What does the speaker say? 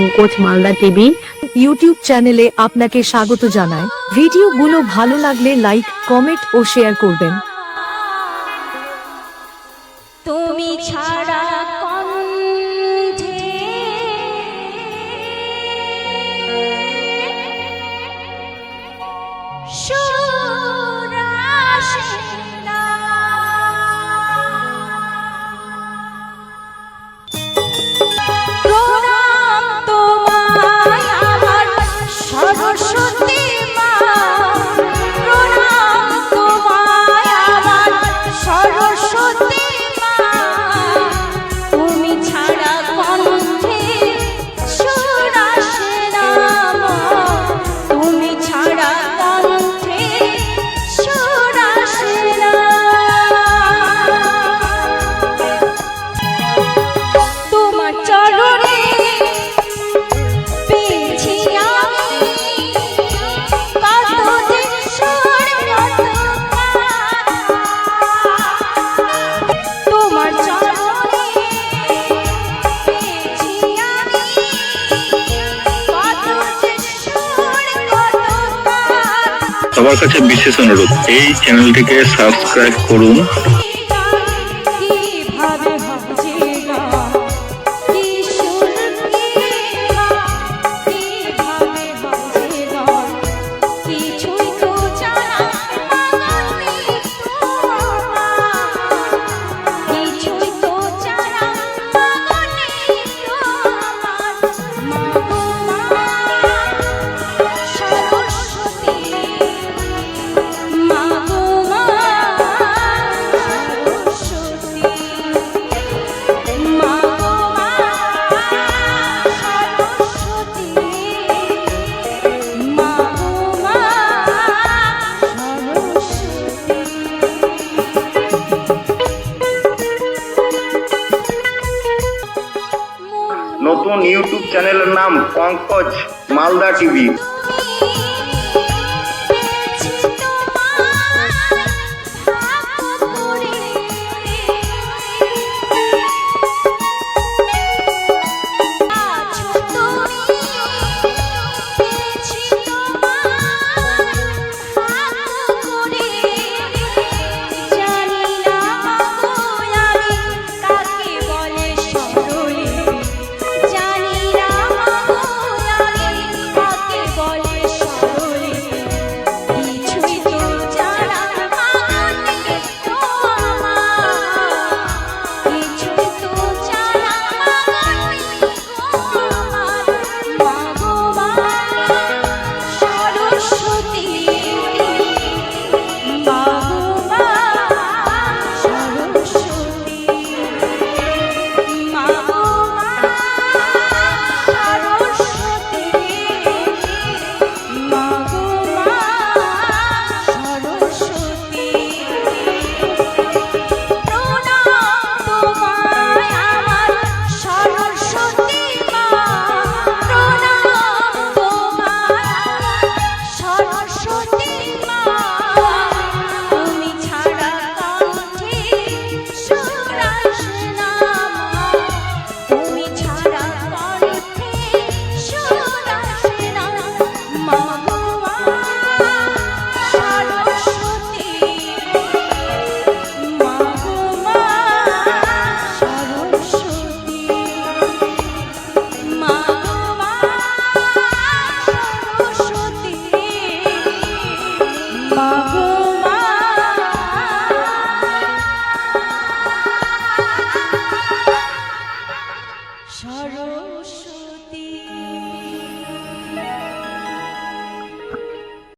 সংকোচ Malda TV. YouTube চ্যানেলে আপনাকে স্বাগত জানায় ভিডিও গুলো ভালো লাগলে লাইক, কমেন্ট ও শেয়ার করবেন। সবার কাছে বিশেষ অনুরোধ এই চ্যানেলটিকে সাবস্ক্রাইব করুন। নতুন ইউটিউব চ্যানেলের নাম পঙ্কজ মালদা টিভি